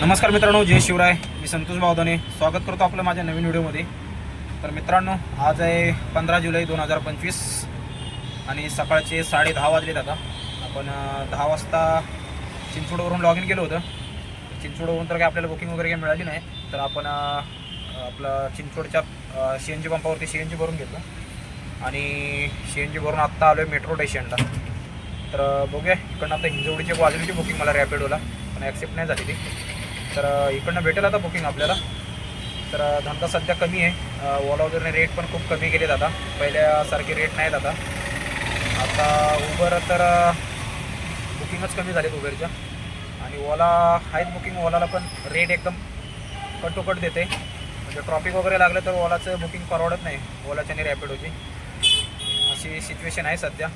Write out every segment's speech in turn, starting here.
नमस्कार मित्रांनो जय शिवराय. मी संतोष बावदाने स्वागत करतो आपलं माझ्या नवीन व्हिडिओमध्ये. तर मित्रांनो आज आहे पंधरा जुलै दोन हजार पंचवीस आणि सकाळचे साडे दहा वाजलेत आता. आपण दहा वाजता चिंचवडवरून लॉग इन केलं होतं. चिंचवडवरून तर काही आपल्याला बुकिंग वगैरे काही मिळाली नाही. तर आपण आपलं चिंचवडच्या सी एन जी पंपावरती सी एन जी भरून घेतलं. आणि सी एन जी भरून आत्ता आलो आहे मेट्रो स्टेशनला तर बघूया. इकडनं आता हिंजवडीचे वाजवीची बुकिंग मला रॅपिडोला पण ॲक्सेप्ट नाही झाली ती. तर इकडनं भेटेल आता बुकिंग आपल्याला. तर धंदा सध्या कमी आहे. ओला वगैरे रेट पण खूप कमी केले आता. पहिल्यासारखे रेट नाहीत आता. आता उबर तर बुकिंगच कमी झालेत उबरच्या आणि ओला आहेत बुकिंग ओलाला पण रेट एकदम कटोकट देते. म्हणजे ट्रॉफिक वगैरे लागलं तर ओलाचं बुकिंग परवडत नाही. ओलाच्या आणि रॅपिडोची अशी सिच्युएशन आहे सध्या.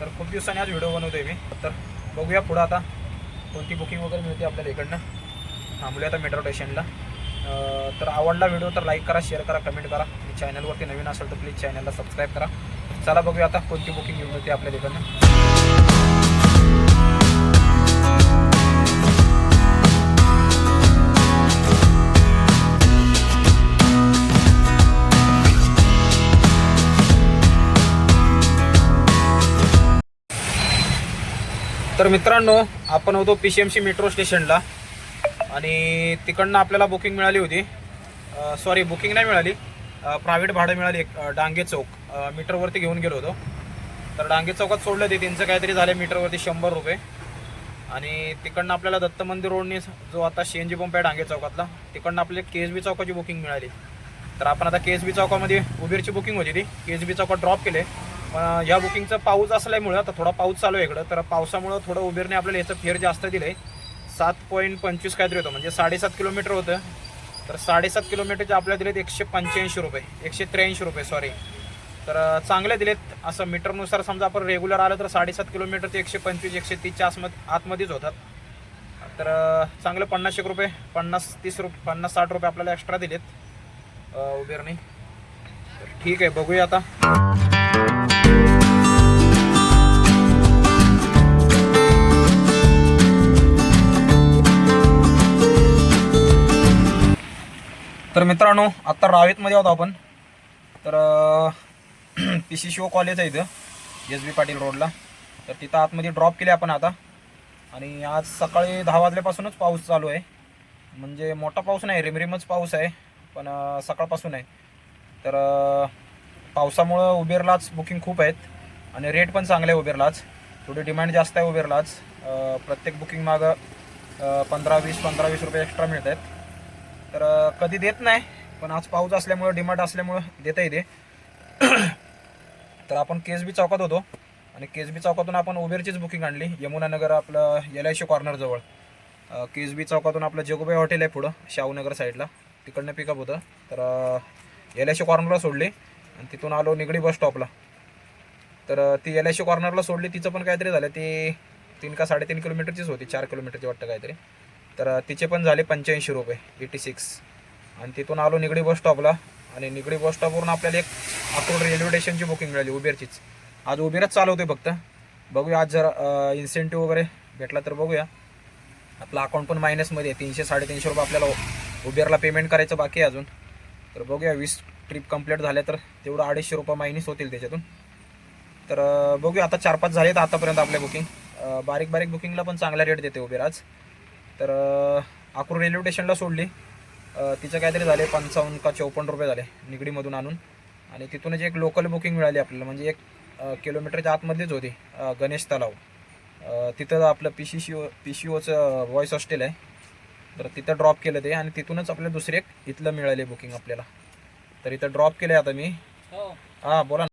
तर खूप दिवसांनी आज व्हिडिओ बनवतोय मी. तर बघूया पुढं आता कोणती बुकिंग वगैरे मिळते आपल्याला इकडनं. थांबूया आता मेट्रो स्टेशनला तर आवडला व्हिडिओ तर लाईक करा शेअर करा कमेंट करा. आणि चॅनलवरती नवीन असेल तर प्लीज चॅनलला सबस्क्राईब करा. चला बघूया आता कोणती बुकिंग घेऊन होती आपल्या इकडनं तर मित्रांनो आपण होतो P C M C metro स्टेशनला आणि तिकडनं आपल्याला बुकिंग मिळाली होती. सॉरी बुकिंग नाही मिळाली. प्रायव्हेट भाडं मिळाली एक डांगे चौक. मीटरवरती घेऊन गेलो होतो. तर डांगे चौकात सोडलं ते त्यांचं काहीतरी झालं मीटरवरती शंभर रुपये. आणि तिकडनं आपल्याला दत्त मंदिर रोडने जो आता सी एन जी पंप आहे डांगे चौकातला तिकडनं आपल्याला के एस बी चौकाची बुकिंग मिळाली. तर आपण आता के एस बी चौकामध्ये उबेरची बुकिंग होती ती. के एस बी चौकात ड्रॉप केले. पण ह्या बुकिंगचं पाऊस असल्यामुळं आता थोडा पाऊस चालू आहे इकडं. तर पावसामुळं थोडं उबेरने आपल्याला याचं फेअर जास्त दिलं आहे सात पॉईंट पंचवीस काहीतरी होतं. म्हणजे साडेसात किलोमीटर होतं. तर साडेसात किलोमीटरचे आपल्याला दिलेत एकशे पंच्याऐंशी रुपये. एकशे त्र्याऐंशी रुपये सॉरी तर चांगले दिलेत. असं मीटरनुसार समजा आपण रेग्युलर आलं तर साडेसात किलोमीटर ते एकशे पंचवीस एकशे तीसच्या आसमत आतमध्येच होतात. तर चांगलं पन्नास एक रुपये पन्नास तीस रुपये पन्नास साठ रुपये आपल्याला एक्स्ट्रा दिलेत. उबेरने तर ठीक आहे बघूया आता. मित्रांनो आत्ता रावेतमध्ये आहोत आपण. तर पी सी शिओ कॉलेज आहे इथं एस बी पाटील रोडला तर तिथं आतमध्ये ड्रॉप केले आपण आता. आणि आज सकाळी दहा वाजल्यापासूनच पाऊस चालू आहे. म्हणजे मोठा पाऊस नाही रिमरिमच पाऊस आहे पण सकाळपासून आहे. तर पावसामुळं उबेरलाच बुकिंग खूप आहेत. आणि रेट पण चांगले आहे उबेरलाच. थोडी डिमांड जास्त आहे उबेरलाच. प्रत्येक बुकिंग मागं पंधरा वीस पंधरा वीस रुपये एक्स्ट्रा मिळत आहेत तर कधी देत नाही पण आज पाऊस असल्यामुळं डिमांड असल्यामुळं देता येते तर आपण केसबी चौकात होतो. आणि केसबी चौकातून आपण उबेरचीच बुकिंग आणली. यमुनानगर आपलं एल आय सी कॉर्नरजवळ केसबी चौकातून आपलं जगुबाई हॉटेल आहे पुढं शाहूनगर साईडला. तिकडनं पिकअप होतं. तर एल आय सी कॉर्नरला सोडली. आणि तिथून आलो निगडी बस स्टॉपला तर ती एल आय सी कॉर्नरला सोडली. तिचं पण काहीतरी झालं. ती तीन का साडेतीन किलोमीटरचीच होती. चार किलोमीटरची वाटतं काहीतरी. तर तिचे पण झाले पंच्याऐंशी रुपये एटी सिक्स आणि तिथून आलो निगडी बस स्टॉपला. आणि निगडी बस स्टॉपवरून आपल्याला एक अकोट रेल्वे स्टेशनची बुकिंग मिळाली उबेरचीच. आज उबेरच चालवते फक्त. बघूया आज जर इन्सेंटिव्ह वगैरे भेटला तर बघूया. आपला अकाउंट पण मायनसमध्ये आहे तीनशे साडेतीनशे रुपये आपल्याला उबेरला पेमेंट करायचं बाकी आहे अजून. तर बघूया वीस ट्रिप कंप्लीट झाल्या तर तेवढं अडीचशे रुपये मायनस होतील त्याच्यातून. तर बघूया आता चार पाच झाले आहेत आतापर्यंत आपल्या बुकिंग बारीक बारीक बुकिंगला पण चांगला रेट देते उबेर आज. तर अकोट रेल्वे स्टेशनला सोडली. तिचं काहीतरी झाले पंचावन्न का चौपन्न रुपये झाले निगडीमधून आणून. आणि तिथूनच एक लोकल बुकिंग मिळाली आपल्याला म्हणजे एक किलोमीटरच्या आतमध्येच होती गणेश तलाव. तिथं आपलं पी सी शी ओ पी सी ओचं व्हॉईस हॉस्टेल आहे. तर तिथं ड्रॉप केलं ते आणि तिथूनच आपल्याला दुसरे एक इथलं मिळाले बुकिंग आपल्याला. तर इथं ड्रॉप केलं आता मी. हां. बोला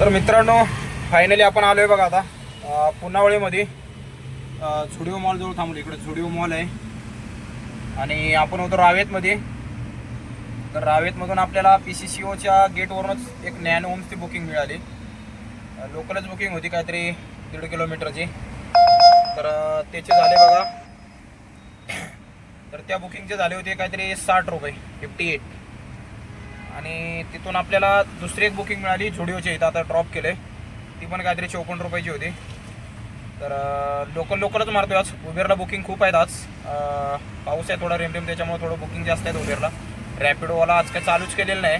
तर मित्रांनो फायनली आपण आलो आहे बघा आता. पुनावळीमध्ये झुडिओ मॉल जवळ थांबलो. इकडे झुडिओ मॉल आहे. आणि आपण होतो रावेतमध्ये. तर रावेतमधून आपल्याला पी सी सी ओच्या गेटवरूनच एक नॅन होम्सची बुकिंग मिळाली. लोकलच बुकिंग होती काहीतरी दीड किलोमीटरची. तर त्याचे झाले बघा. तर त्या बुकिंगचे झाले होते काहीतरी साठ रुपये फिफ्टी एट आणि तिथून आपल्याला दुसरी एक बुकिंग मिळाली झुडिओची इथं आता ड्रॉप केले ती पण काहीतरी चौपन्न रुपयाची होती. तर लोकल लोकलच मारतोय आज. उबेरला बुकिंग खूप आहेत आज. पाऊस आहे थोडा रिमरिम त्याच्यामुळे थोडं बुकिंग जास्त आहेत उबेरला. रॅपिडोवाला आज काही चालूच केलेलं नाही.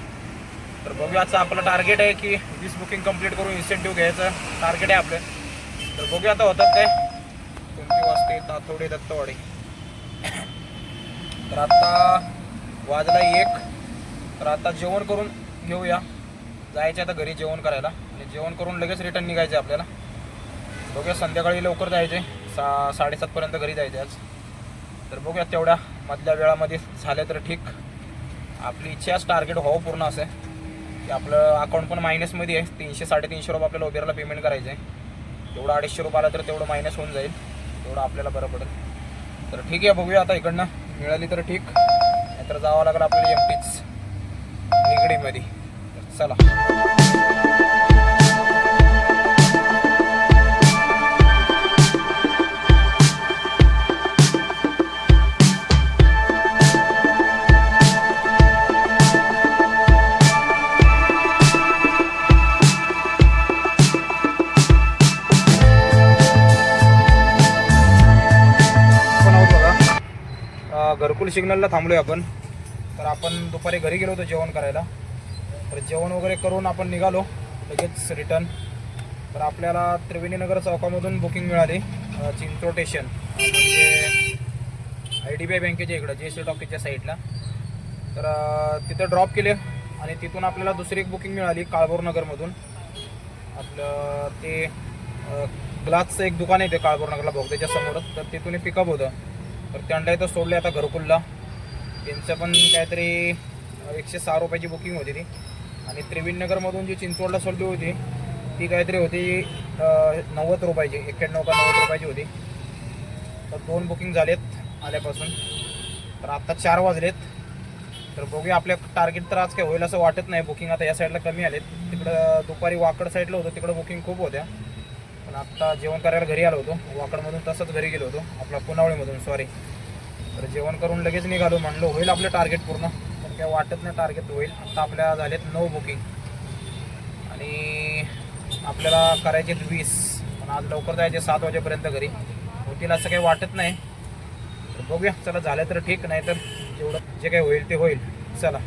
तर बघूया आजचं आपलं टार्गेट आहे की वीस बुकिंग कंप्लीट करून इन्सेंटिव्ह घ्यायचं. टार्गेट आहे आपलं. तर बघूया आता होतात काय. कोणती वाजते तातोडे दत्तवाडी. तर आता वाजला एक. तर आता जेवण करून घेऊया. जायचं आता घरी जेवण करायला. आणि जेवण करून लगेच रिटर्न निघायचं आहे आपल्याला. बघूया संध्याकाळी लवकर जायचे सा साडेसातपर्यंत घरी जायचे आज. तर बघूया तेवढ्या मधल्या वेळामध्ये झालं तर ठीक. आपली इच्छाच टार्गेट व्हावं हो पूर्ण असं आहे. की आपलं अकाउंट पण मायनसमध्ये आहे. तीनशे साडेतीनशे रुपये आपल्याला उबेरला पेमेंट करायचं आहे तेवढं अडीचशे रुपये आलं तर तेवढं मायनस होऊन जाईल. तेवढं आपल्याला बरं पडेल. तर ठीक आहे बघूया आता इकडनं. मिळाली तर ठीक. नाहीतर जावं लागेल आपल्याला एम टीच निगडीमध्ये तर चला. घरकुल सिग्नलला थांबलोय आपण. तर आपण दुपारी घरी गेलो होतो जेवण करायला. तर जेवण वगैरे करून आपण निघालो लगेच रिटर्न तर आपल्याला त्रिवेणीनगर चौकामधून बुकिंग मिळाली अ, स्टेशन म्हणजे आय डी बी आय बँकेच्या इकडं जे सी टॉकीच्या साईडला तर तिथं ड्रॉप केले आणि तिथून आपल्याला दुसरी एक बुकिंग मिळाली काळभोर नगरमधून. आपलं ते ग्लासचं एक दुकान आहे ते काळभोर नगरला भोगत्याच्या समोरच तर तिथून पिकअप होतं. तर त्यांना इथं सोडले आता घरकुलला. त्यांचं पण काहीतरी एकशे सहा रुपयाची बुकिंग होती ती. आणि त्रिवेणीनगरमधून जी चिंचवडला सोडली होती ती काहीतरी होती नव्वद रुपयाची एक्क्याण्णव का नव्वद रुपयाची होती. तर दोन बुकिंग झालेत आल्यापासून. तर आत्ता चार वाजलेत. तर बघूया आपल्या टार्गेट तर आज काय होईल असं वाटत नाही. बुकिंग आता या साईडला कमी आलेत. तिकडं दुपारी वाकड साईडला होतं तिकडं बुकिंग खूप होत्या. पण आत्ता जेवण करायला घरी आलो होतो. वाकडमधून तसंच घरी गेलो होतो. आपला पुनावळीमधून सॉरी तर जेवण करून लगेच निघालो म्हणलो होईल आपलं टार्गेट पूर्ण. पण काय वाटत नाही टार्गेट होईल. आता आपल्या झालेत नऊ बुकिंग आणि आपल्याला करायचे वीस. पण आज लवकर जायचे सात वाजेपर्यंत घरी. होतील असं काही वाटत नाही. तर बघूया चला झालं तर ठीक नाही तर जेवढं जे काही होईल ते होईल. चला.